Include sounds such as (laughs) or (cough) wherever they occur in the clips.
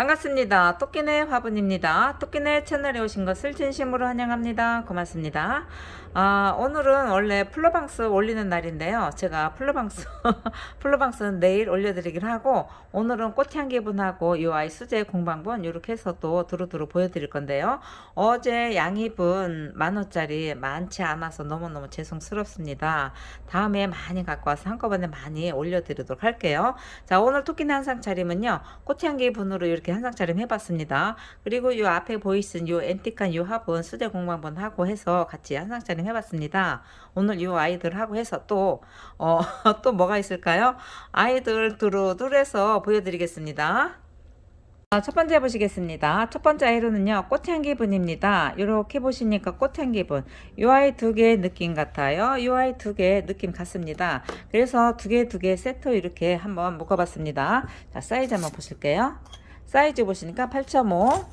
반갑습니다. 토끼네 화분입니다. 토끼네 채널에 오신 것을 진심으로 환영합니다. 고맙습니다. 아, 오늘은 원래 플로방스 올리는 날인데요. 제가 플로방스, (laughs) 플로방스는 내일 올려드리긴 하고, 오늘은 꽃향기 분하고 이 아이 수제 공방분 이렇게 해서 또 두루두루 보여드릴 건데요. 어제 양입은 만원짜리 많지 않아서 너무너무 죄송스럽습니다. 다음에 많이 갖고 와서 한꺼번에 많이 올려드리도록 할게요. 자, 오늘 토끼네 한상 차림은요, 꽃향기 분으로 이렇게 한 상 차림 해봤습니다. 그리고 이 앞에 보이신 이 앤틱한 이 화분 수제 공방분 하고 해서 같이 한 상 차림 해봤습니다. 오늘 이 아이들하고 해서 또, 어, (laughs) 또 뭐가 있을까요? 아이들 두루두루해서 보여드리겠습니다. 아, 첫 번째 보시겠습니다. 첫 번째 아이로는요, 꽃향기 분입니다. 이렇게 보시니까 꽃향기 분. 이 아이 두개 느낌 같아요. 이 아이 두개 느낌 같습니다. 그래서 두 개, 두 개 세트 이렇게 한번 묶어봤습니다. 자, 사이즈 한번 보실게요. 사이즈 보시니까 8.5.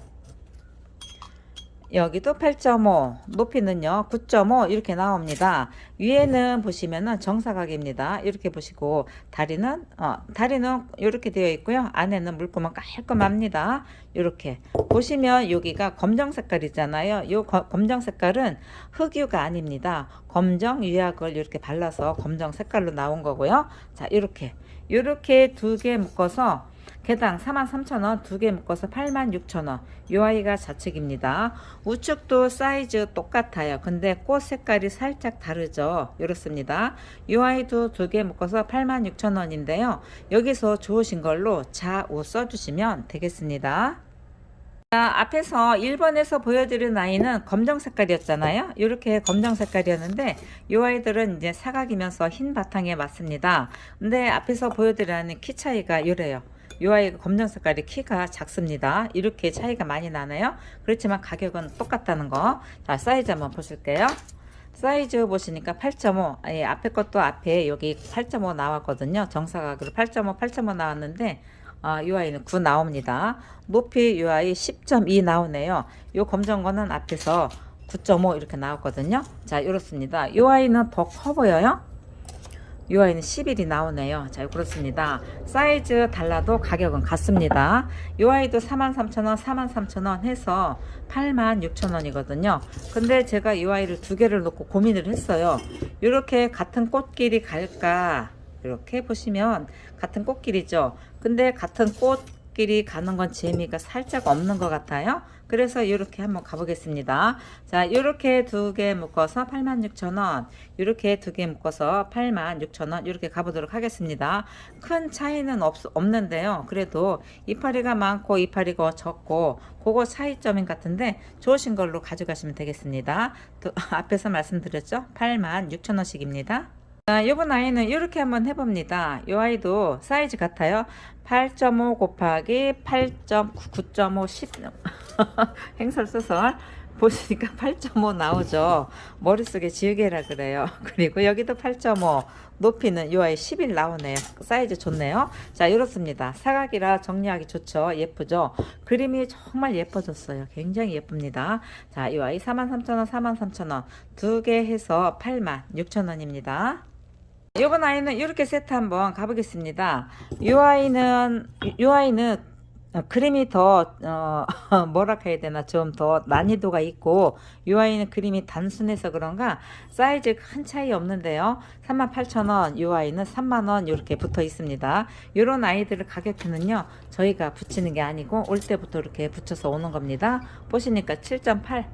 여기도 8.5 높이는요 9.5 이렇게 나옵니다. 위에는 보시면은 정사각입니다. 이렇게 보시고 다리는 어, 다리는 이렇게 되어 있고요. 안에는 물구멍 깔끔합니다. 이렇게. 보시면 여기가 검정 색깔이잖아요. 요 거- 검정 색깔은 흑유가 아닙니다. 검정 유약을 이렇게 발라서 검정 색깔로 나온 거고요. 자 이렇게. 이렇게 두 개 묶어서 개당 43,000원 두 개 묶어서 86,000원. 요 아이가 좌측입니다. 우측도 사이즈 똑같아요. 근데 꽃 색깔이 살짝 다르죠? 이렇습니다. 요 아이도 두 개 묶어서 86,000원인데요. 여기서 좋으신 걸로 좌우 써주시면 되겠습니다. 자, 앞에서 1번에서 보여드린 아이는 검정 색깔이었잖아요. 이렇게 검정 색깔이었는데 이 아이들은 이제 사각이면서 흰 바탕에 맞습니다. 근데 앞에서 보여드린 아이는 키 차이가 이래요. 이 아이가 검정 색깔이 키가 작습니다. 이렇게 차이가 많이 나네요. 그렇지만 가격은 똑같다는 거. 자, 사이즈 한번 보실게요. 사이즈 보시니까 8.5. 예, 앞에 것도 앞에 여기 8.5 나왔거든요. 정사각으로 8.5, 8.5 나왔는데 아, 이 아이는 9 나옵니다. 높이 이 아이 10.2 나오네요. 요 검정 거는 앞에서 9.5 이렇게 나왔거든요. 자, 이렇습니다. 이 아이는 더 커 보여요. 이 아이는 11이 나오네요. 자, 그렇습니다. 사이즈 달라도 가격은 같습니다. 이 아이도 43,000원, 43,000원 해서 86,000원이거든요. 근데 제가 이 아이를 두 개를 놓고 고민을 했어요. 이렇게 같은 꽃길이 갈까? 이렇게 보시면 같은 꽃길이죠. 근데 같은 꽃길이 가는 건 재미가 살짝 없는 것 같아요. 그래서 이렇게 한번 가보겠습니다. 자, 이렇게 두 개 묶어서 86,000원, 이렇게 두 개 묶어서 86,000원, 이렇게 가보도록 하겠습니다. 큰 차이는 없, 없는데요. 그래도 이파리가 많고 이파리가 적고, 그거 차이점인 같은데, 좋으신 걸로 가져가시면 되겠습니다. 또, (laughs) 앞에서 말씀드렸죠? 86,000원씩입니다. 자, 요번 아이는 이렇게 한번 해봅니다. 이 아이도 사이즈 같아요. 8.5 곱하기 8.9, 9.5, 10. 행설수설. 보시니까 8.5 나오죠. 머릿속에 지우개라 그래요. (laughs) 그리고 여기도 8.5. 높이는 이 아이 11 나오네요. 사이즈 좋네요. 자, 이렇습니다. 사각이라 정리하기 좋죠. 예쁘죠? 그림이 정말 예뻐졌어요. 굉장히 예쁩니다. 자, 이 아이 43,000원, 43,000원. 두 개 해서 86,000원입니다. 요번 아이는 이렇게 세트 한번 가보겠습니다. 요 아이는 요 아이는 어, 그림이 더 어, (laughs) 뭐라 해야 되나 좀 더 난이도가 있고 요 아이는 그림이 단순해서 그런가 사이즈 큰 차이 없는데요. 38,000원 요 아이는 3만원 이렇게 붙어 있습니다. 요런 아이들을 가격표는요. 저희가 붙이는 게 아니고 올 때부터 이렇게 붙여서 오는 겁니다. 보시니까 7.8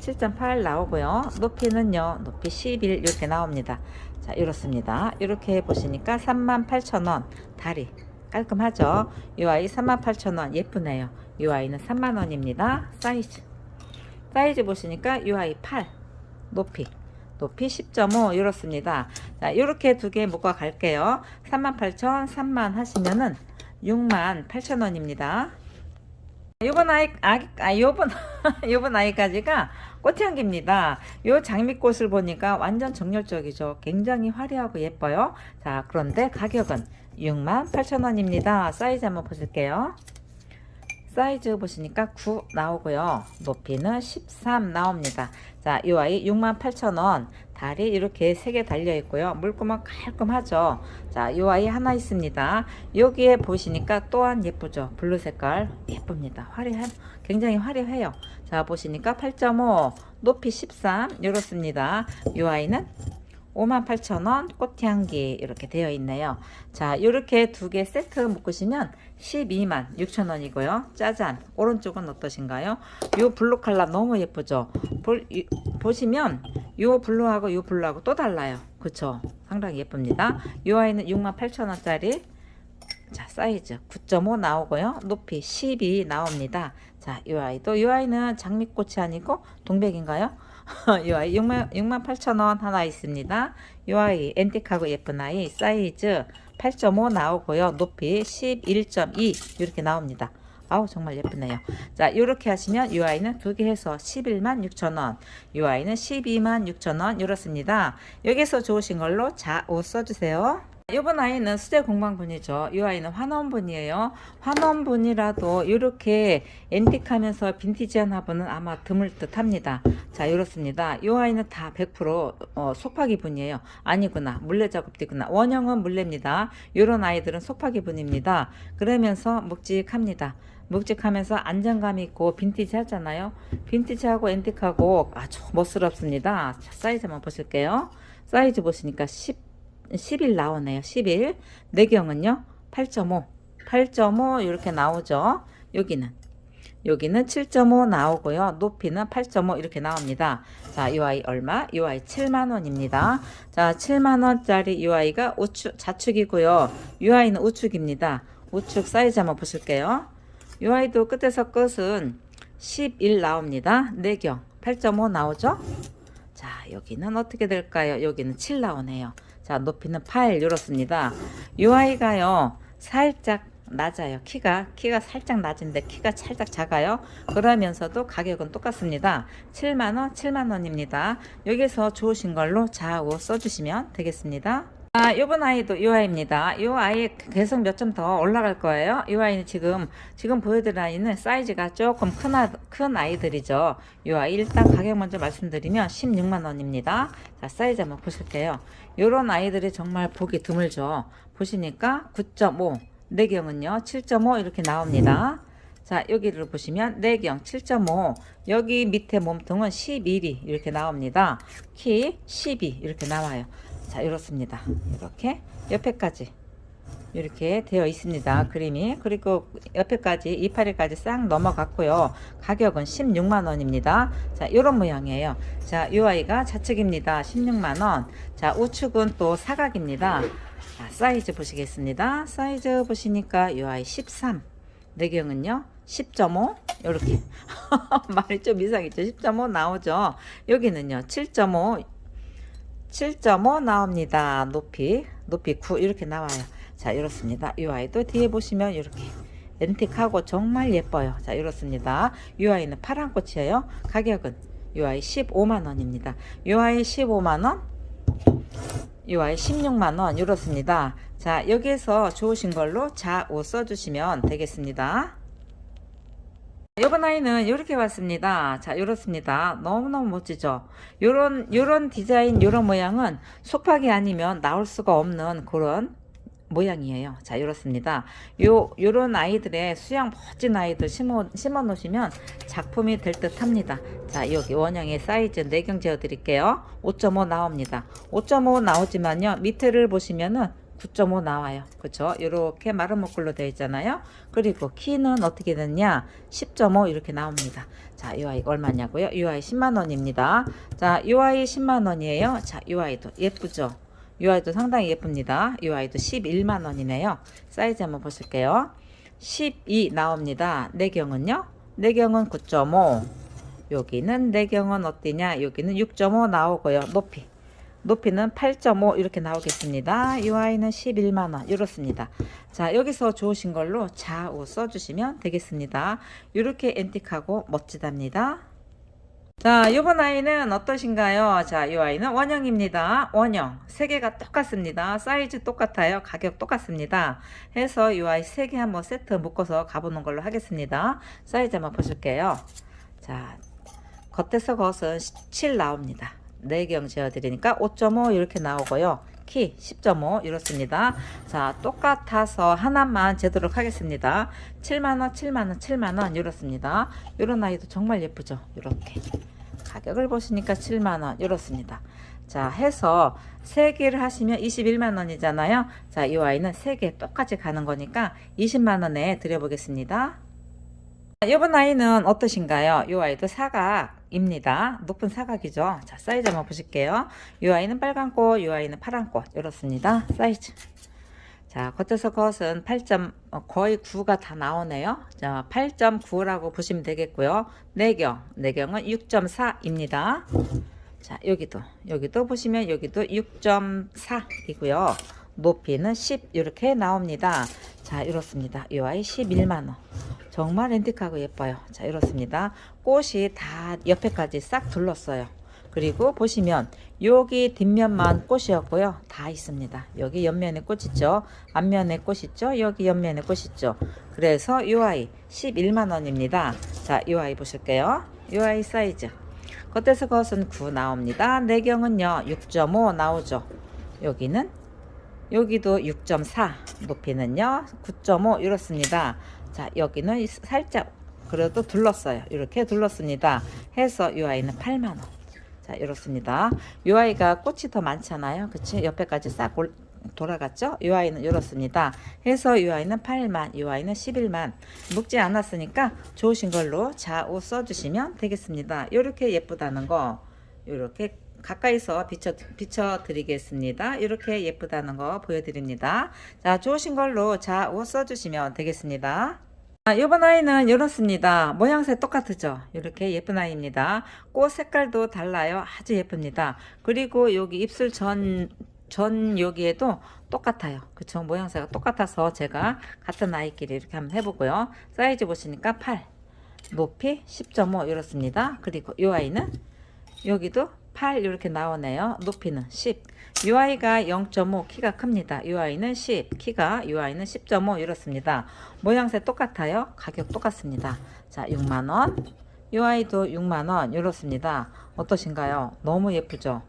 7.8 나오고요. 높이는요. 높이 11 이렇게 나옵니다. 자, 이렇습니다. 이렇게 보시니까 38,000원 다리 깔끔하죠? 이 아이 38,000원 예쁘네요. 이 아이는 3만원입니다. 사이즈 사이즈 보시니까 이 아이 8 높이 높이 10.5 이렇습니다. 자, 이렇게 두 개 묶어 갈게요. 38,000 3만 하시면은 6만 8천원입니다. 요번 아이, 아기, 아, 요번, (laughs) 요번 아이까지가 꽃향기입니다. 요 장미꽃을 보니까 완전 정열적이죠. 굉장히 화려하고 예뻐요. 자, 그런데 가격은 68,000원입니다. 사이즈 한번 보실게요. 사이즈 보시니까 9 나오고요. 높이는 13 나옵니다. 자, 이 아이 68,000원. 다리 이렇게 세개 달려 있고요. 물구멍 깔끔하죠. 자, 요 아이 하나 있습니다. 여기에 보시니까 또한 예쁘죠. 블루 색깔 예쁩니다. 화려해, 굉장히 화려해요. 자, 보시니까 8.5, 높이 13 이렇습니다. 요 아이는 58,000원 꽃향기 이렇게 되어 있네요. 자, 이렇게 두 개 세트 묶으시면 12만 6천원이고요. 짜잔. 오른쪽은 어떠신가요? 요 블루 컬러 너무 예쁘죠? 볼, 이, 보시면 요 블루하고 요 블루하고 또 달라요. 그쵸? 상당히 예쁩니다. 요 아이는 68,000원짜리 자, 사이즈 9.5 나오고요. 높이 12 나옵니다. 자, 이 아이도 이 아이는 장미꽃이 아니고 동백인가요? (laughs) 이 아이 6만, 6만 8천 원 하나 있습니다. 이 아이 앤틱하고 예쁜 아이 사이즈 8.5 나오고요. 높이 11.2 이렇게 나옵니다. 아우 정말 예쁘네요. 자 이렇게 하시면 이 아이는 두 개 해서 11만 6천 원, 이 아이는 12만 6천 원 이렇습니다. 여기서 좋으신 걸로 자옷 써주세요. 이번 아이는 수제 공방분이죠. 이 아이는 환원분이에요. 환원분이라도 이렇게 앤틱하면서 빈티지한 화분은 아마 드물 듯 합니다. 자 이렇습니다. 이 아이는 다 100% 어, 속파기 분이에요. 아니구나 물레 작업이구나. 원형은 물레입니다. 이런 아이들은 속파기 분입니다. 그러면서 묵직합니다. 묵직하면서 안정감 있고 빈티지 하잖아요. 빈티지하고 앤틱하고 아주 멋스럽습니다. 자, 사이즈 한번 보실게요. 사이즈 보시니까 10 11 나오네요. 11. 내경은요. 8.5. 8.5 이렇게 나오죠. 여기는 여기는 7.5 나오고요. 높이는 8.5 이렇게 나옵니다. 자, 이 아이 얼마? 이 아이 7만 원입니다. 자, 7만 원짜리 이 아이가 우측 좌측이고요. 이 아이는 우측입니다. 우측 사이즈 한번 보실게요. 이 아이도 끝에서 끝은 11 나옵니다. 내경 8.5 나오죠? 자, 여기는 어떻게 될까요? 여기는 7 나오네요. 자, 높이는 8 이렇습니다. 이 아이가요. 살짝 낮아요. 키가 키가 살짝 낮은데 키가 살짝 작아요. 그러면서도 가격은 똑같습니다. 7만 원, 7만 원입니다. 여기서 좋으신 걸로 좌우 써 주시면 되겠습니다. 아, 요번 아이도 이 아이입니다. 이 아이 계속 몇 점 더 올라갈 거예요. 이 아이는 지금 지금 보여드릴 아이는 사이즈가 조금 큰, 아, 큰 아이들이죠. 이 아이 일단 가격 먼저 말씀드리면 16만 원입니다. 자, 사이즈 한번 보실게요. 요런 아이들이 정말 보기 드물죠. 보시니까 9.5, 내경은요 7.5 이렇게 나옵니다. 자, 여기를 보시면 내경 7.5, 여기 밑에 몸통은 11이 이렇게 나옵니다. 키 12 이렇게 나와요. 자, 이렇습니다. 이렇게 옆에까지 이렇게 되어 있습니다. 그림이. 그리고 옆에까지 이파리까지 싹 넘어갔고요. 가격은 16만 원입니다. 자, 이런 모양이에요. 자, 이 아이가 좌측입니다. 16만 원. 자, 우측은 또 사각입니다. 자, 사이즈 보시겠습니다. 사이즈 보시니까 이 아이 13. 내경은요. 10.5 이렇게 (laughs) 말이 좀 이상했죠. 10.5 나오죠. 여기는요. 7.5 7.5 나옵니다. 높이 높이 9 이렇게 나와요. 자 이렇습니다. 이 아이도 뒤에 보시면 이렇게 앤틱하고 정말 예뻐요. 자 이렇습니다. 이 아이는 파란 꽃이에요. 가격은 이 아이 15만 원입니다. 이 아이 15만 원. 이 아이 16만 원 이렇습니다. 자 여기에서 좋으신 걸로 자옷 써주시면 되겠습니다. 이번 아이는 이렇게 왔습니다. 자, 이렇습니다. 너무너무 멋지죠? 요런, 요런 디자인, 요런 모양은 속박이 아니면 나올 수가 없는 그런 모양이에요. 자, 이렇습니다. 요, 요런 아이들의 수양 멋진 아이들 심어, 심어 놓으시면 작품이 될 듯 합니다. 자, 여기 원형의 사이즈 내경 재어 드릴게요. 5.5 나옵니다. 5.5 나오지만요. 밑에를 보시면은 9.5 나와요. 그쵸? 이렇게 마른 목걸로 되어 있잖아요. 그리고 키는 어떻게 됐냐? 10.5 이렇게 나옵니다. 자, 이 아이 얼마냐고요? 이 아이 10만 원입니다. 자, 이 아이 10만 원이에요. 자, 이 아이도 예쁘죠? 이 아이도 상당히 예쁩니다. 이 아이도 11만 원이네요. 사이즈 한번 보실게요. 12 나옵니다. 내경은요? 내경은 9.5. 여기는 내경은 어디냐? 여기는 6.5 나오고요. 높이. 높이는 8.5 이렇게 나오겠습니다. 이 아이는 11만원 이렇습니다. 자 여기서 좋으신 걸로 좌우 써주시면 되겠습니다. 이렇게 앤틱하고 멋지답니다. 자 이번 아이는 어떠신가요? 자이 아이는 원형입니다. 원형 세 개가 똑같습니다. 사이즈 똑같아요. 가격 똑같습니다. 해서 이 아이 세 개 한번 세트 묶어서 가보는 걸로 하겠습니다. 사이즈 한번 보실게요. 자 겉에서 겉은 7 나옵니다. 내경 재어드리니까 5.5 이렇게 나오고요. 키 10.5 이렇습니다. 자, 똑같아서 하나만 재도록 하겠습니다. 7만원, 7만원, 7만원 이렇습니다. 이런 아이도 정말 예쁘죠? 이렇게. 가격을 보시니까 7만원 이렇습니다. 자, 해서 3개를 하시면 21만원이잖아요. 자, 이 아이는 3개 똑같이 가는 거니까 20만원에 드려보겠습니다. 이번 아이는 어떠신가요? 이 아이도 사각입니다. 높은 사각이죠. 자, 사이즈 한번 보실게요. 이 아이는 빨간 꽃, 이 아이는 파란 꽃. 이렇습니다. 사이즈. 자, 겉에서 겉은 8. 어, 거의 9가 다 나오네요. 자, 8.9라고 보시면 되겠고요. 내경, 내경은 6.4입니다. 자, 여기도, 여기도 보시면 여기도 6.4이고요. 높이는 10 이렇게 나옵니다. 자, 이렇습니다. 이 아이 11만 원. 정말 앤틱하고 예뻐요. 자, 이렇습니다. 꽃이 다 옆에까지 싹 둘렀어요. 그리고 보시면 여기 뒷면만 꽃이었고요. 다 있습니다. 여기 옆면에 꽃 있죠. 앞면에 꽃 있죠. 여기 옆면에 꽃 있죠. 그래서 이 아이 11만 원입니다. 자, 이 아이 보실게요. 이 아이 사이즈. 겉에서 겉은 9 나옵니다. 내경은요 6.5 나오죠. 여기는 여기도 6.4 높이는요 9.5 이렇습니다. 자 여기는 살짝 그래도 둘렀어요. 이렇게 둘렀습니다. 해서 이 아이는 8만 원. 자 이렇습니다. 이 아이가 꽃이 더 많잖아요. 그치? 옆에까지 싹 올, 돌아갔죠? 이 아이는 이렇습니다. 해서 이 아이는 8만, 이 아이는 11만. 묵지 않았으니까 좋으신 걸로 좌우 써주시면 되겠습니다. 이렇게 예쁘다는 거, 이렇게 가까이서 비춰, 비춰 드리겠습니다. 이렇게 예쁘다는 거 보여드립니다. 자, 좋으신 걸로 좌우 써주시면 되겠습니다. 아, 이번 아이는 이렇습니다. 모양새 똑같죠? 이렇게 예쁜 아이입니다. 꽃 색깔도 달라요. 아주 예쁩니다. 그리고 여기 입술 전, 전 여기에도 똑같아요. 그쵸? 모양새가 똑같아서 제가 같은 아이끼리 이렇게 한번 해보고요. 사이즈 보시니까 8, 높이 10.5 이렇습니다. 그리고 이 아이는 여기도 8 이렇게 나오네요. 높이는 10. 이 아이가 0.5 키가 큽니다. 이 아이는 10 키가 이 아이는 10.5 이렇습니다. 모양새 똑같아요. 가격 똑같습니다. 자 6만원 이 아이도 6만원 이렇습니다. 어떠신가요? 너무 예쁘죠?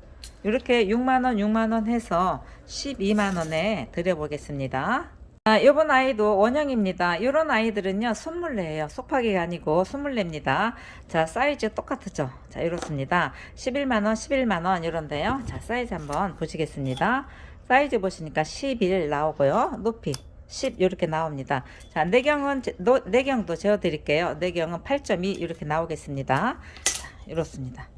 이렇게 6만원 6만원 해서 12만원에 드려보겠습니다. 아, 이번 아이도 원형입니다. 이런 아이들은요, 손물레예요. 속파기가 아니고 손물레입니다. 자, 사이즈 똑같죠? 자, 이렇습니다. 11만원, 11만원 이런데요. 자, 사이즈 한번 보시겠습니다. 사이즈 보시니까 11 나오고요. 높이 10 이렇게 나옵니다. 자, 내경은 제- 노- 내경도 재어 드릴게요. 내경은 8.2 이렇게 나오겠습니다. 자, 이렇습니다.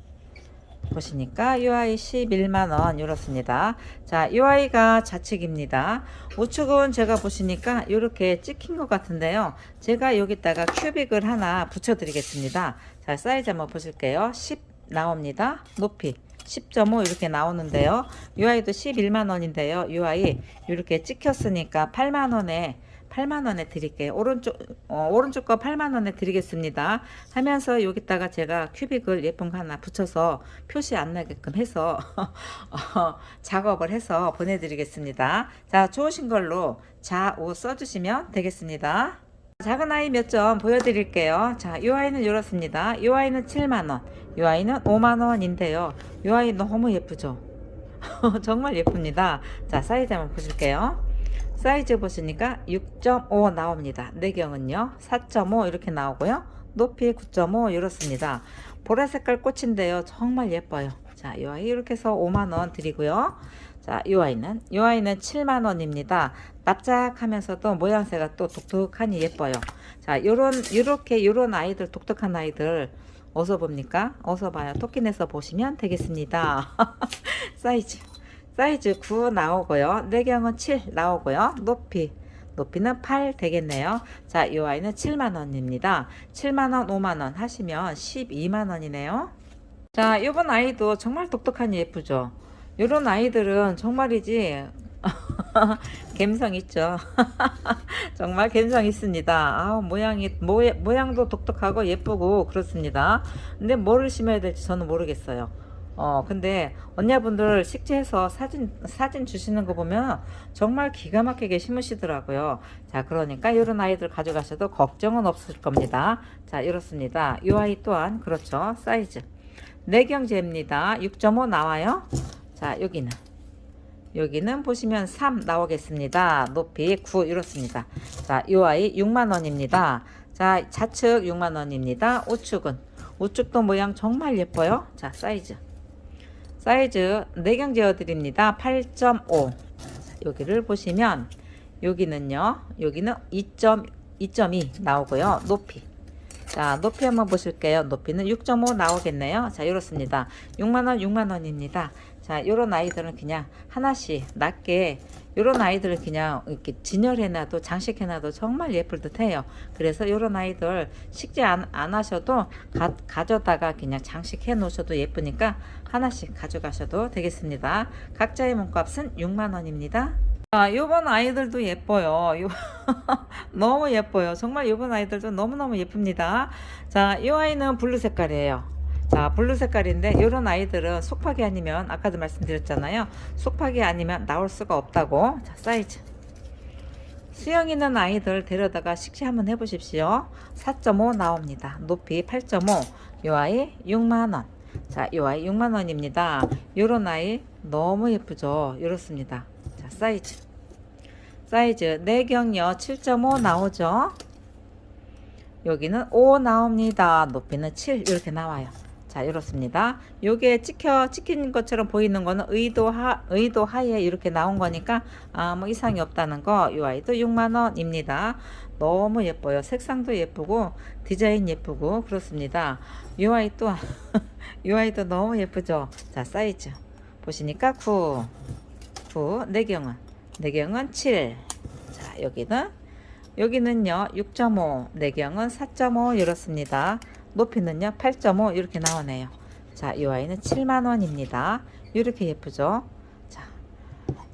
보시니까 이 아이 11만원 이렇습니다. 자, 이 아이가 좌측입니다. 우측은 제가 보시니까 이렇게 찍힌 것 같은데요. 제가 여기다가 큐빅을 하나 붙여 드리겠습니다. 자, 사이즈 한번 보실게요. 10 나옵니다. 높이 10.5 이렇게 나오는데요. 이 아이도 11만원인데요. 이 아이 이렇게 찍혔으니까 8만원에 8만원에 드릴게요. 오른쪽, 어, 오른쪽 거 8만원에 드리겠습니다. 하면서 여기다가 제가 큐빅을 예쁜 거 하나 붙여서 표시 안 나게끔 해서 (laughs) 어, 작업을 해서 보내드리겠습니다. 자, 좋으신 걸로 좌우 써주시면 되겠습니다. 작은 아이 몇 점 보여드릴게요. 자, 이 아이는 이렇습니다. 이 아이는 7만원, 이 아이는 5만원인데요. 이 아이 너무 예쁘죠? (laughs) 정말 예쁩니다. 자, 사이즈 한번 보실게요. 사이즈 보시니까 6.5 나옵니다. 내경은요 4.5 이렇게 나오고요. 높이 9.5 이렇습니다. 보라 색깔 꽃인데요. 정말 예뻐요. 자, 이 아이 이렇게 해서 5만원 드리고요. 자, 이 아이는 이 아이는 7만원입니다. 납작하면서도 모양새가 또 독특하니 예뻐요. 자, 요런 요렇게 요런 아이들 독특한 아이들 어디서 봅니까? 어디서 봐요? 토끼내서 보시면 되겠습니다. (laughs) 사이즈 사이즈 9 나오고요. 내경은 7 나오고요. 높이 높이는 8 되겠네요. 자, 이 아이는 7만원입니다. 7만원, 5만원 하시면 12만원이네요. 자, 이번 아이도 정말 독특하니 예쁘죠? 이런 아이들은 정말이지 (laughs) 감성 있죠. (laughs) 정말 감성 있습니다. 아, 모양이 모, 모양도 독특하고 예쁘고 그렇습니다. 근데 뭐를 심어야 될지 저는 모르겠어요. 어, 근데 언니분들 식재해서 사진 사진 주시는 거 보면 정말 기가 막히게 심으시더라고요. 자, 그러니까 이런 아이들 가져가셔도 걱정은 없을 겁니다. 자, 이렇습니다. 이 아이 또한 그렇죠. 사이즈 내경제입니다. 6.5 나와요. 자, 여기는 여기는 보시면 3 나오겠습니다. 높이 9 이렇습니다. 자, 이 아이 6만 원입니다. 자, 좌측 6만 원입니다. 우측은 우측도 모양 정말 예뻐요. 자, 사이즈. 사이즈 내경 제어 드립니다. 8.5. 여기를 보시면 여기는요. 여기는 2.2 2.2 나오고요. 높이. 자, 높이 한번 보실게요. 높이는 6.5 나오겠네요. 자, 이렇습니다. 6만원, 6만원입니다. 자, 요런 아이들은 그냥 하나씩 낮게, 요런 아이들을 그냥 이렇게 진열해놔도, 장식해놔도 정말 예쁠 듯 해요. 그래서 요런 아이들 식재 안, 안 하셔도 가, 가져다가 그냥 장식해 놓으셔도 예쁘니까 하나씩 가져가셔도 되겠습니다. 각자의 몸값은 6만 원입니다. 아, 요번 아이들도 예뻐요. 요 (laughs) 너무 예뻐요. 정말 요번 아이들도 너무너무 예쁩니다. 자, 이 아이는 블루 색깔이에요. 자, 블루 색깔인데 요런 아이들은 속팍이 아니면 아까도 말씀드렸잖아요. 속팍이 아니면 나올 수가 없다고. 자, 사이즈. 수영 있는 아이들 데려다가 식시 한번 해보십시오. 4.5 나옵니다. 높이 8.5. 요 아이 6만원. 자, 요 아이 6만원입니다. 요런 아이 너무 예쁘죠? 이렇습니다. 자, 사이즈. 사이즈 내경요 7.5 나오죠. 여기는 5 나옵니다. 높이는 7 이렇게 나와요. 자, 이렇습니다. 요게 찍혀 찍힌 것처럼 보이는 거는 의도 하 의도 하에 이렇게 나온 거니까 아무 이상이 없다는 거. 요 아이도 6만 원입니다. 너무 예뻐요. 색상도 예쁘고 디자인 예쁘고 그렇습니다. 요 아이 또 (laughs) 요 아이도 너무 예쁘죠. 자, 사이즈 보시니까 9 9 내경은 내경은 7. 자, 여기는 여기는요. 6.5. 내경은 4.5 이렇습니다. 높이는요. 8.5 이렇게 나오네요. 자, 이 아이는 7만 원입니다. 이렇게 예쁘죠? 자.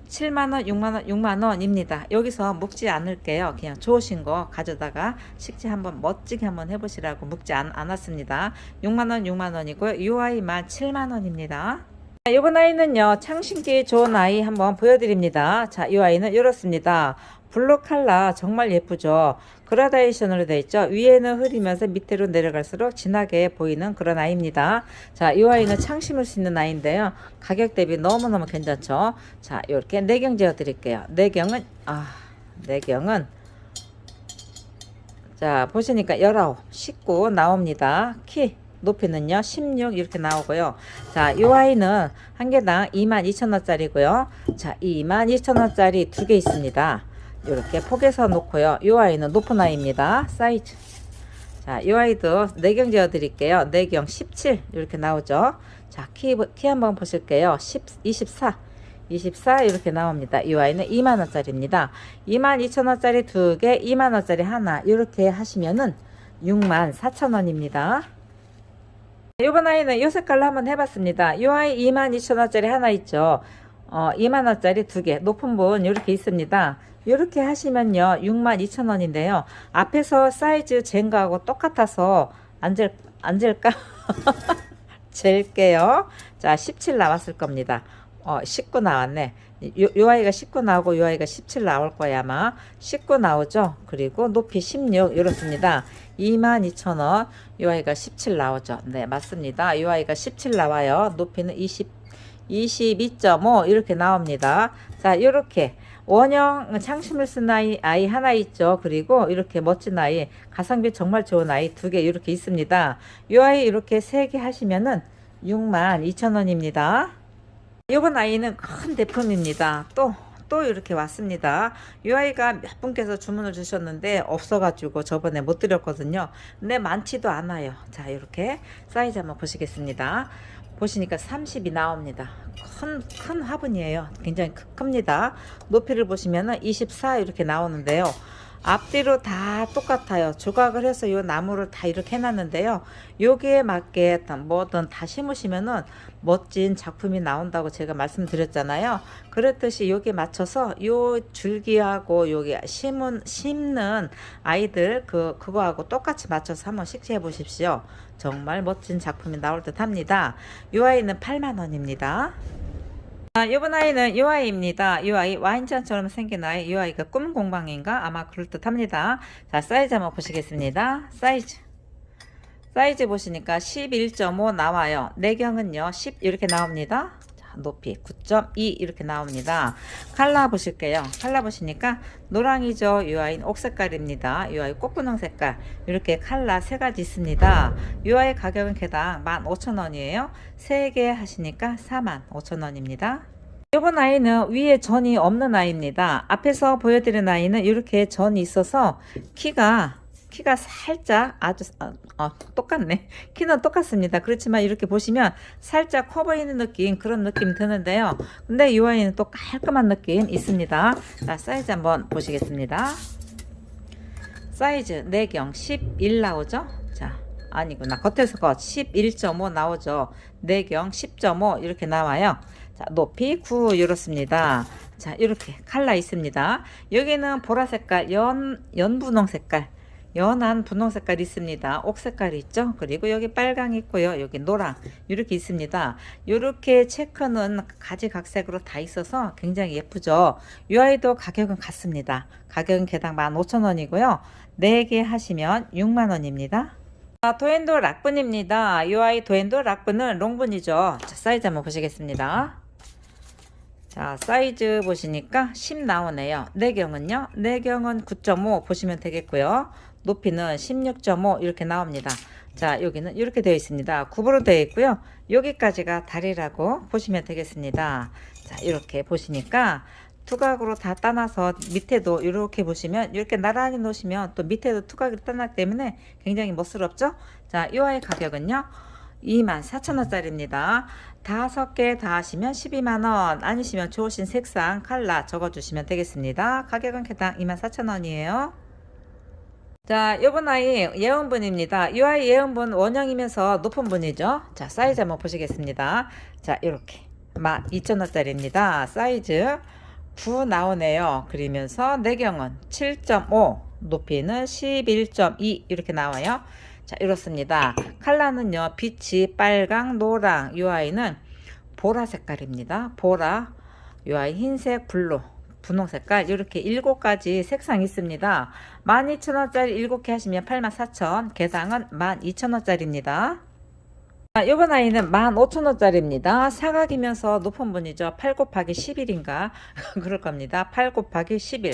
7만 원, 6만 원, 6만 원입니다. 여기서 묶지 않을게요. 그냥 좋으신 거 가져다가 식지 한번 멋지게 한번 해보시라고 묶지 않, 않았습니다. 6만 원, 6만 원이고요. 이 아이만 7만 원입니다. 자, 이번 아이는요, 창신기 좋은 아이 한번 보여드립니다. 자, 이 아이는 이렇습니다. 블루 칼라 정말 예쁘죠. 그라데이션으로 되어 있죠. 위에는 흐리면서 밑으로 내려갈수록 진하게 보이는 그런 아이입니다. 자, 이 아이는 창 심을 수 있는 아이인데요. 가격 대비 너무너무 괜찮죠. 자, 이렇게 내경 재어 드릴게요. 내경은, 아, 내경은, 자, 보시니까 19, 19 나옵니다. 키. 높이는요 16 이렇게 나오고요 자이 아이는 한 개당 22,000원짜리고요 자 22,000원짜리 두 개 있습니다 이렇게 포개서 놓고요 이 아이는 높은 아이입니다 사이즈 자 이 아이도 내경 재어 드릴게요 내경 17 이렇게 나오죠 자 키 키 한번 보실게요 10, 24 24 이렇게 나옵니다. 이 아이는 2만원짜리입니다. 22,000원짜리 두 개, 2만원짜리 하나 이렇게 하시면은 64,000원입니다. 이번 아이는 이 색깔로 한번 해봤습니다. 이 아이 22,000원짜리 하나 있죠. 어, 2만원짜리 두 개, 높은 분 이렇게 있습니다. 이렇게 하시면요, 62,000원인데요. 앞에서 사이즈 잰 거하고 똑같아서 안 젤까? 잴게요. 자, 17 나왔을 겁니다. 어, 19 나왔네. 요, 요 아이가 19 나오고 요 아이가 17 나올 거야 아마 19 나오죠 그리고 높이 16 이렇습니다 22,000원 요 아이가 17 나오죠 네 맞습니다 요 아이가 17 나와요 높이는 20 22.5 이렇게 나옵니다 자 이렇게 원형 창심을 쓴 아이, 아이 하나 있죠 그리고 이렇게 멋진 아이 가성비 정말 좋은 아이 두 개 이렇게 있습니다 요 아이 이렇게 세 개 하시면은 62,000원입니다 이번 아이는 큰 제품입니다. 또, 또 이렇게 왔습니다. 이 아이가 몇 분께서 주문을 주셨는데 없어가지고 저번에 못 드렸거든요. 근데 많지도 않아요. 자, 이렇게 사이즈 한번 보시겠습니다. 보시니까 30이 나옵니다. 큰, 큰 화분이에요. 굉장히 크, 큽니다. 높이를 보시면 은 24 이렇게 나오는데요. 앞뒤로 다 똑같아요. 조각을 해서 이 나무를 다 이렇게 해놨는데요. 여기에 맞게 뭐든 다 심으시면은 멋진 작품이 나온다고 제가 말씀드렸잖아요. 그랬듯이 여기에 맞춰서 요 줄기하고 여기 심은 심는 아이들 그 그거하고 똑같이 맞춰서 한번 식재해 보십시오. 정말 멋진 작품이 나올 듯 합니다. 이 아이는 8만 원입니다. 아, 이번 아이는. 이 아이 와인잔처럼 생긴 아이. 이 아이가 꿈 공방인가? 아마 그럴듯합니다. 자, 사이즈 한번 보시겠습니다. 사이즈. 사이즈 보시니까 11.5 나와요. 내경은요 10 이렇게 나옵니다. 자, 높이 9.2 이렇게 나옵니다. 칼라 보실게요. 칼라 보시니까 노랑이죠. UI 옥색깔입니다. UI 꽃분홍 색깔 이렇게 칼라 세 가지 있습니다. UI 가격은 개당 15,000원이에요. 3개 하시니까 45,000원입니다. 이번 아이는 위에 전이 없는 아이입니다. 앞에서 보여드린 아이는 이렇게 전이 있어서 키가 키가 살짝 아주 어, 어, 똑같네. 키는 똑같습니다. 그렇지만 이렇게 보시면 살짝 커 보이는 느낌 그런 느낌 드는데요. 근데 이 아이는 또 깔끔한 느낌 있습니다. 자 사이즈 한번 보시겠습니다. 사이즈 내경 11 나오죠? 자 아니구나 겉에서 거11.5 나오죠. 내경 10.5 이렇게 나와요. 자, 높이 9 이렇습니다. 자, 이렇게 칼라 있습니다. 여기는 보라 색깔, 연, 연분홍 색깔, 연한 분홍 색깔 있습니다. 옥 색깔이 있죠? 그리고 여기 빨강 있고요. 여기 노랑 이렇게 있습니다. 이렇게 체크는 가지각색으로 다 있어서 굉장히 예쁘죠? 이 아이도 가격은 같습니다. 가격은 개당 15,000원이고요. 4개 하시면 6만원입니다. 아, 도엔도 락분입니다. 이 아이 도엔도 락분은 롱분이죠. 자, 사이즈 한번 보시겠습니다. 자, 사이즈 보시니까 10 나오네요. 내경은요? 내경은 9.5 보시면 되겠고요. 높이는 16.5 이렇게 나옵니다. 자, 여기는 이렇게 되어 있습니다. 굽으로 되어 있고요. 여기까지가 다리라고 보시면 되겠습니다. 자, 이렇게 보시니까 투각으로 다 따놔서 밑에도 이렇게 보시면 이렇게 나란히 놓으시면 또 밑에도 투각이 따놨기 때문에 굉장히 멋스럽죠? 자, 이 아이 가격은요. 24,000원짜리입니다. 다섯 개 다 하시면 12만원, 아니시면 좋으신 색상, 칼라 적어주시면 되겠습니다. 가격은 개당 24,000원이에요. 자, 이번 아이 예원분입니다. 이 아이 예원분 원형이면서 높은 분이죠. 자, 사이즈 한번 보시겠습니다. 자, 이렇게 12,000원짜리입니다. 사이즈 9 나오네요. 그리면서 내경은 7.5, 높이는 11.2 이렇게 나와요. 자, 이렇습니다. 칼라는요, 빛이 빨강, 노랑, 이 아이는 보라 색깔입니다. 보라, 이 아이 흰색, 블루, 분홍 색깔 이렇게 일곱 가지 색상 있습니다. 12,000원짜리 7개 하시면 84,000원, 개당은 12,000원짜리입니다. 자, 이번 아이는 15,000원짜리입니다. 사각이면서 높은 분이죠. 8 곱하기 11인가? (laughs) 그럴 겁니다. 8 곱하기 11.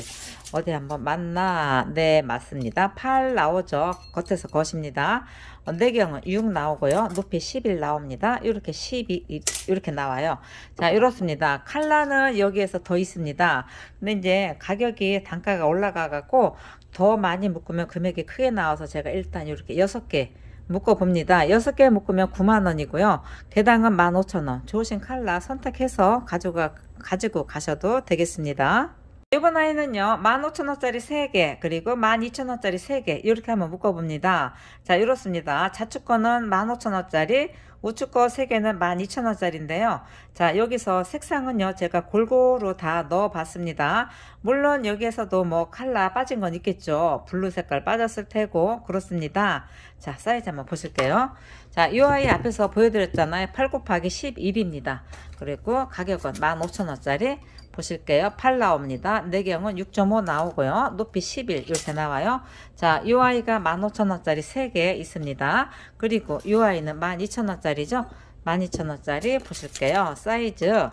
어디 한번 맞나? 네, 맞습니다. 8 나오죠. 겉에서 것입니다. 어, 내경은 6 나오고요. 높이 11 나옵니다. 이렇게 12, 이- 이렇게 나와요. 자, 이렇습니다. 칼라는 여기에서 더 있습니다. 근데 이제 가격이 단가가 올라가갖고 더 많이 묶으면 금액이 크게 나와서 제가 일단 이렇게 6개 묶어봅니다. 6개 묶으면 9만원이고요. 개당은 15,000원. 좋으신 칼라 선택해서 가져가, 가지고 가셔도 되겠습니다. 이번 아이는요, 15,000원짜리 3개, 그리고 12,000원짜리 3개, 이렇게 한번 묶어봅니다. 자, 이렇습니다. 좌측거는 15,000원짜리, 우측거 3개는 12,000원짜리인데요. 자, 여기서 색상은요, 제가 골고루 다 넣어 봤습니다. 물론 여기에서도 뭐 칼라 빠진 건 있겠죠. 블루 색깔 빠졌을 테고, 그렇습니다. 자, 사이즈 한번 보실게요. 자, 이 아이 앞에서 보여드렸잖아요. 8 곱하기 11입니다. 그리고 가격은 15,000원짜리. 보실게요. 8 나옵니다. 내경은 6.5 나오고요. 높이 11 이렇게 나와요. 자, 이 아이가 15,000원짜리 3개 있습니다. 그리고 이 아이는 12,000원짜리죠. 12,000원짜리 보실게요. 사이즈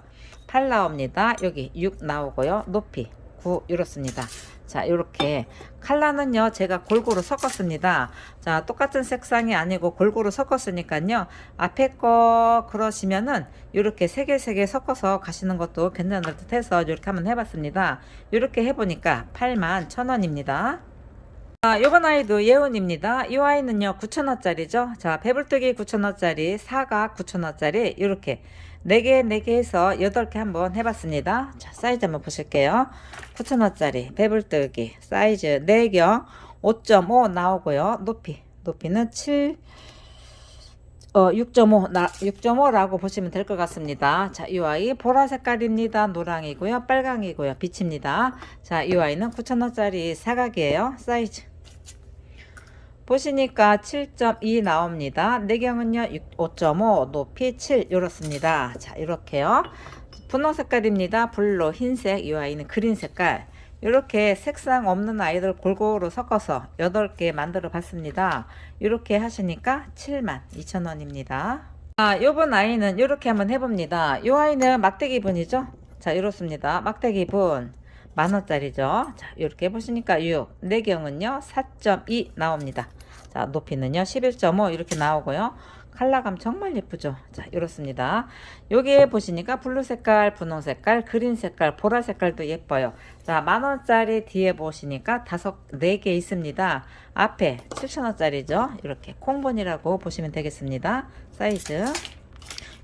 8 나옵니다. 여기 6 나오고요. 높이 9 이렇습니다. 자, 이렇게 칼라는요, 제가 골고루 섞었습니다. 자, 똑같은 색상이 아니고 골고루 섞었으니까요. 앞에 거 그러시면은 이렇게 세 개 세 개 섞어서 가시는 것도 괜찮을 듯 해서 이렇게 한번 해봤습니다. 이렇게 해보니까 8만 1,000원입니다. 아, 요번 아이도 예운입니다. 이 아이는요, 9,000원짜리죠. 자, 배불뜨기 9,000원짜리, 사각 9,000원짜리, 이렇게 4개, 4개 해서 8개 한번 해봤습니다. 자, 사이즈 한번 보실게요. 9,000원짜리, 배불뜨기, 사이즈 4경, 5.5 나오고요. 높이, 높이는 7, 어, 6.5, 나, 6.5라고 보시면 될 것 같습니다. 자, 이 아이 보라 색깔입니다. 노랑이고요. 빨강이고요. 빛입니다. 자, 이 아이는 9,000원짜리 사각이에요. 사이즈. 보시니까 7.2 나옵니다. 내경은요 5.5 높이 7 이렇습니다. 자 이렇게요. 분홍 색깔입니다. 블루 흰색 이 아이는 그린 색깔 이렇게 색상 없는 아이들 골고루 섞어서 8개 만들어 봤습니다. 이렇게 하시니까 72,000원입니다. 아, 요번 아이는 이렇게 한번 해봅니다. 요 아이는 막대기 분이죠? 자, 이렇습니다. 막대기 분. 만원짜리죠. 자, 이렇게 해보시니까 6. 내경은요, 4.2 나옵니다. 자, 높이는요, 11.5 이렇게 나오고요. 컬러감 정말 예쁘죠. 자, 이렇습니다. 여기에 보시니까 블루 색깔, 분홍 색깔, 그린 색깔, 보라 색깔도 예뻐요. 자, 만원짜리 뒤에 보시니까 다섯, 네 개 있습니다. 앞에 7천원짜리죠. 이렇게 콩분이라고 보시면 되겠습니다. 사이즈.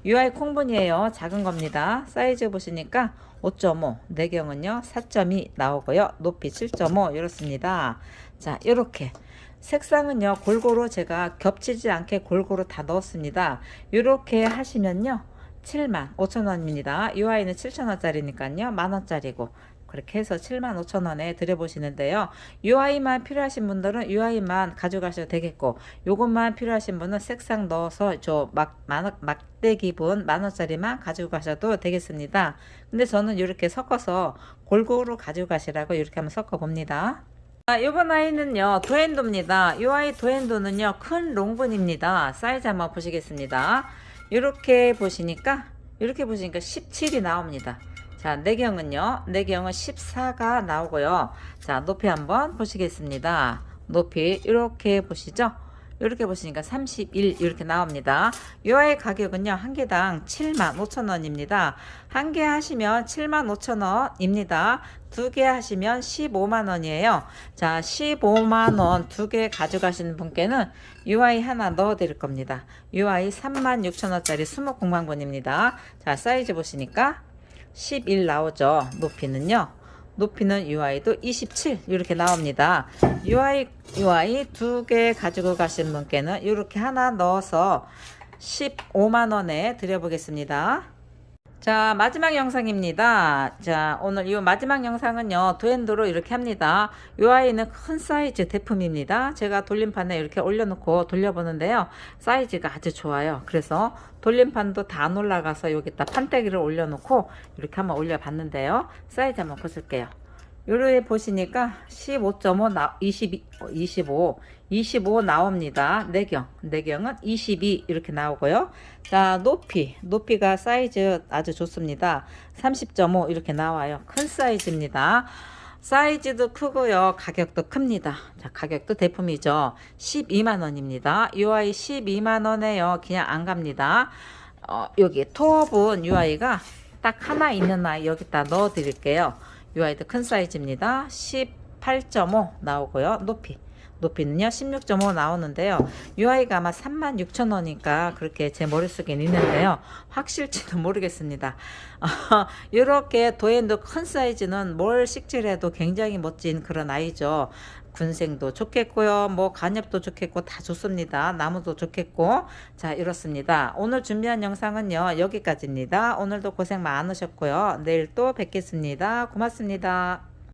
UI 콩분이에요. 작은 겁니다. 사이즈 보시니까 5.5, 내경은요 4.2 나오고요. 높이 7.5 이렇습니다. 자, 이렇게 색상은요 골고루 제가 겹치지 않게 골고루 다 넣었습니다. 이렇게 하시면요 7만 5천 원입니다. UI는 7천 원짜리니까요 만 원짜리고 그렇게 해서 7만 5천 원에 드려보시는데요. UI만 필요하신 분들은 UI만 가져가셔도 되겠고 요것만 필요하신 분은 색상 넣어서 저 막 막대기분 만 원짜리만 가지고 가셔도 되겠습니다. 근데 저는 이렇게 섞어서 골고루 가지고 가시라고 이렇게 한번 섞어 봅니다. 아, 요번 아이는요 도엔도입니다. 이 아이 도엔도는요 큰 롱분입니다. 사이즈 한번 보시겠습니다. 이렇게 보시니까 이렇게 보시니까 17이 나옵니다. 자, 내경은요. 내경은 14가 나오고요. 자, 높이 한번 보시겠습니다. 높이 이렇게 보시죠. 이렇게 보시니까 31 이렇게 나옵니다. 이 아이 가격은요. 한 개당 7만 5천 원입니다. 한 개 하시면 7만 5천 원입니다. 두 개 하시면 15만 원이에요. 자, 15만 원 두 개 가져가시는 분께는 UI 하나 넣어 드릴 겁니다. UI 3만 6천 원짜리 수목 공방분입니다. 자, 사이즈 보시니까 11 나오죠. 높이는요. 높이는 UI도 27 이렇게 나옵니다. UI UI 두 개 가지고 가신 분께는 이렇게 하나 넣어서 15만 원에 드려보겠습니다. 자 마지막 영상입니다. 자 오늘 이 마지막 영상은요 도엔도로 이렇게 합니다. 이 아이는 큰 사이즈 제품입니다. 제가 돌림판에 이렇게 올려놓고 돌려보는데요. 사이즈가 아주 좋아요. 그래서 돌림판도 다 안 올라가서 여기다 판때기를 올려놓고 이렇게 한번 올려봤는데요. 사이즈 한번 보실게요. 요래 보시니까 15.5 나, 22, 25, 25 나옵니다. 내경, 내경은 22 이렇게 나오고요. 자, 높이, 높이가 사이즈 아주 좋습니다. 30.5 이렇게 나와요. 큰 사이즈입니다. 사이즈도 크고요. 가격도 큽니다. 자, 가격도 대품이죠. 12만 원입니다. UI 12만 원에요. 그냥 안 갑니다. 어, 여기 토업은 UI가 딱 하나 있는 아이 여기다 넣어 드릴게요. UI도 큰 사이즈입니다. 18.5 나오고요. 높이. 높이는요 16.5 나오는데요 UI가 아마 36,000원이니까 그렇게 제 머릿속에 있는데요 확실지도 (laughs) 모르겠습니다 (laughs) 이렇게 도엔도 큰 사이즈는 뭘 식질해도 굉장히 멋진 그런 아이죠 군생도 좋겠고요. 뭐 간엽도 좋겠고 다 좋습니다. 나무도 좋겠고. 자 이렇습니다. 오늘 준비한 영상은요 여기까지입니다. 오늘도 고생 많으셨고요. 내일 또 뵙겠습니다. 고맙습니다